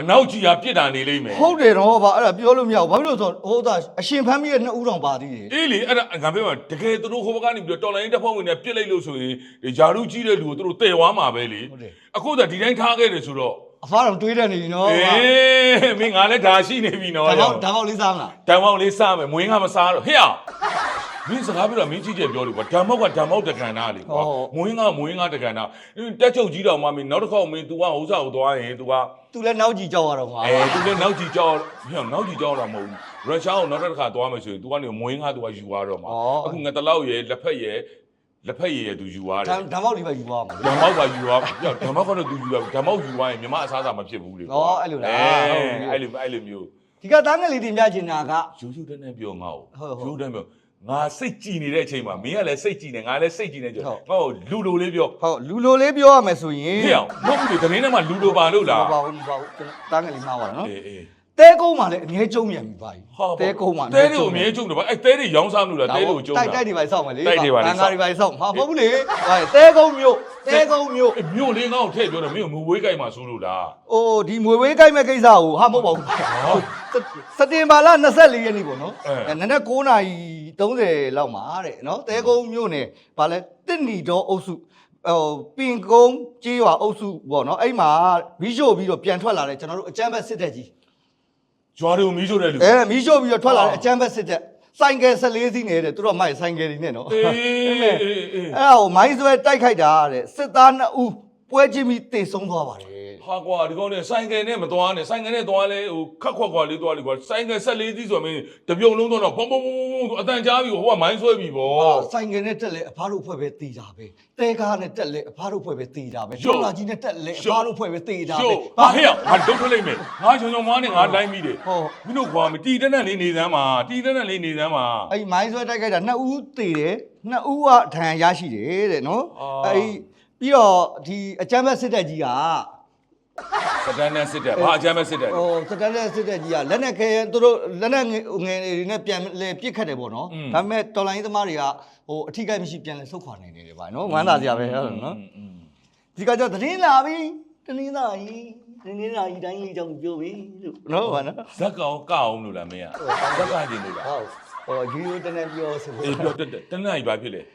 အနောက်ကြီးကပြစ်တာနေလိမ့်မယ်ဟုတ်တယ်တော့ဗျအဲ့ဒါပြောလို့မရဘူးဘာဖြစ်လို့လဲဆိုတော့ဟိုဒါအရှင်ဖမ်းပြီးတဲ့နှစ်ဦးတောင်ပါသေးတယ်အေးလေအဲ့ဒါငါပြောမှာတကယ်သူတို့ဟိုဘက်ကနေပြီးတော့တော်လိုင်းတပ်ဖွဲ့ဝင်တွေပြစ်လိုက်လို့ဆိုရင်ဒီဂျာရုကြီးတဲ့လူကိုသူတို့တည်သွားမှာပဲလေဟုတ်တယ်အခုသာဒီတိုင်းထားခဲ့တယ်ဆိုတော့အဖားတော့တွေးတယ်နေပြီနော်အေးမင်းငါလည်းဒါရှိနေပြီနော်ဒါတော့ဒါတော့လေးစားမလားတန်မောက်လေးစားမယ်မွေးငါမစားတော့ဟဲ့အောင် မင်းစကားပြောတော့မင်းကြီးကျယ်ပြောလို့ကွာဓမ္မောက်ကဓမ္မောက်တက္ကနာလေကွာမွေးငါမွေးငါတက္ကနာတက်ချုပ်ကြီးတော်မှမင်းနောက်တစ်ခေါက်မင်း तू ကဥစ္စာကိုသွားရင် तू က သူလည်းနောက်ကြည့်ကြောက်ရတော့မှာ အဲ तू လည်းနောက်ကြီးကြောက်ဟဲ့နောက်ကြီးကြောက်တာမဟုတ်ဘူးရုရှားကိုနောက်တစ်ခါသွားမယ်ဆိုရင် तू ကနေမွေးငါ तू ကယူသွားတော့မှာအခုငါတလောက်ရဲ့လက်ဖက်ရဲ့လက်ဖက်ရည်ရဲ့ तू ယူသွားတယ် ဒါဒါမောက်လေးပဲယူသွားမှာ ဓမ္မောက်ကယူသွားပြောဓမ္မောက်ကတော့ तू ယူသွားဓမ္မောက်ယူသွားရင်မြမအစားအစာမဖြစ်ဘူးလေ ဩအဲ့လိုလား အဲအဲ့လိုအဲ့လိုမျိုး ဒီကသားငယ်လေးတင်ပြချင်တာက ရိုးရိုးတန်းတန်းပြောငါ့ကိုဟုတ်ဟုတ်ရိုးတန်းပြောငါစိတ်ကြည်နေတဲ့အချိန်မှာမင်းကလည်းစိတ်ကြည်နေငါလည်းစိတ်ကြည်နေကြဟုတ်ငါ့ကိုလူလိုလေးပြောဟုတ်လူလိုလေးပြောရမယ်ဆိုရင်ဟေ့အောင်မဟုတ်ဘူးလေတမင်းထဲမှာလူလိုပါလို့လားမပါဘူးမပါဘူးကျွန်တော်သားငယ်လေးမှားပါတော့နော် အေးအေး တဲကုန်းမှာလည်းအငဲကျုံမြန်ပြီပါကြီးဟာတဲကုန်းမှာတဲတွေကိုအမြဲကျုံတယ်ဗျအဲ့တဲတွေရောင်းစားမလို့လားတဲတွေကိုကျုံတာတိုက်တိုက်တွေပါစောက်မယ်လေတိုက်တွေပါလေတန်ဃာတွေပါစောက်ဟာမဟုတ်ဘူးလေဟာတဲကုန်းမြို့တဲကုန်းမြို့အေးမြို့လေးငါ့ကိုထည့်ပြောတယ်မင်းကိုမူဝေးကြိုက်မှာဆိုလို့လားအိုးဒီမွေဝေးကိုက်မဲ့ကိစ္စကိုဟာမဟုတ်ပါဘူးစက်တင်ဘာလ24ရက်နေ့ပေါ့နော်အဲအဲနနက်9:30လောက်မှာတဲ့နော်တဲကုန်းမြို့နယ်ဗာလဲတစ်နီတော်အုပ်စုဟိုပင်ကုန်းကြေးရွာအုပ်စုပေါ့နော်အဲ့မှာမီးရှို့ပြီးတော့ပြန်ထွက်လာတဲ့ကျွန်တော်တို့အကြမ်းဖက်စစ်တပ်ကြီး ဂျွာတွေကိုမီးရှို့တဲ့လူအဲမီးရှို့ပြီးတော့ထွက်လာတဲ့အကြမ်းဖက်စစ်တပ်ဆိုင်ကယ်14စီးနေတဲ့သူတို့မိုက်ဆိုင်ကယ်တွေနဲ့နော်အေးအေးအေးအဲ့ဒါကိုမိုင်းဆွဲတိုက်ခိုက်တာတဲ့စစ်သား2ဦးပွဲချင်းပြီးတေဆုံးသွားပါတယ် ဟာကွာဒီကောင်နဲ့ဆိုင်ကယ်နဲ့မသွားနဲ့ဆိုင်ကယ်နဲ့သွားလဲဟိုခက်ခွက်ခွာလေးသွားလေကွာဆိုင်ကယ်14စီးဆိုမင်းတပြုံလုံးတော့ဘုံဘုံဘုံဘုံအတန်ကြားပြီဟိုကမိုင်းဆွဲပြီဗော ဟာဆိုင်ကယ်နဲ့တက်လဲအဖားတို့ဖွဲ့ပဲတေးတာပဲတဲကားနဲ့တက်လဲအဖားတို့ဖွဲ့ပဲတေးတာပဲရှုပ် ဒေါ်လာကြီးနဲ့တက်လဲအရှုပ်ဖားတို့ဖွဲ့ပဲတေးတာရှုပဲပ်ဟာဟဲ့ငါဒုတ်ထွက်လိုက်မယ်ငါချုံချုံမားနဲ့ငါလိုက်မိတယ်ဟုတ်မင်းတို့ကွာမတီးတက်တက်လေးနေစမ်းပါတီးတက်တက်လေးနေစမ်းပါ အဲ့ဒီမိုင်းဆွဲတိုက်ခိုက်တာ2ဦးတေတယ်2ဦးကဒဏ်ရာရရှိတယ်တဲ့နော်အာ အဲ့ဒီပြီးတော့ဒီအကြမ်းဖက်စစ်တပ်ကြီးက စတန်နဲ့စစ်တယ်ဘာအကြမ်းမဲ့စစ်တယ်ဟိုစတန်လက်စစ်တဲ့ကြီးကလက်နဲ့ခဲသူတို့လက်နဲ့ငယ်ငယ်တွေနဲ့ပြန်လဲပြစ်ခတ်တယ်ပေါ့နော်ဒါပေမဲ့တော်လိုင်းသမားတွေကဟိုအထီးကိုက်မရှိပြန်လဲဆုတ်ခွာနိုင်နေတယ်ဗျာနော်ဝမ်းသာစရာပဲဟုတ်တယ်နော်ဒီကကြတော့သတင်းလာပြီတင်းလာကြီးတင်းလာကြီးတိုင်းလေးကြောင့်ပြောပြီလို့နော်ဗျာနော်ဇက်ကောင်ကောက်အောင်လို့လားမင်းကဇက်ကကျင်လို့လားဟုတ်ဟိုဂျီယိုတနေ့ပြောဆိုအေးပြောတက်တက်တနင်္လာရီဘာဖြစ်လဲ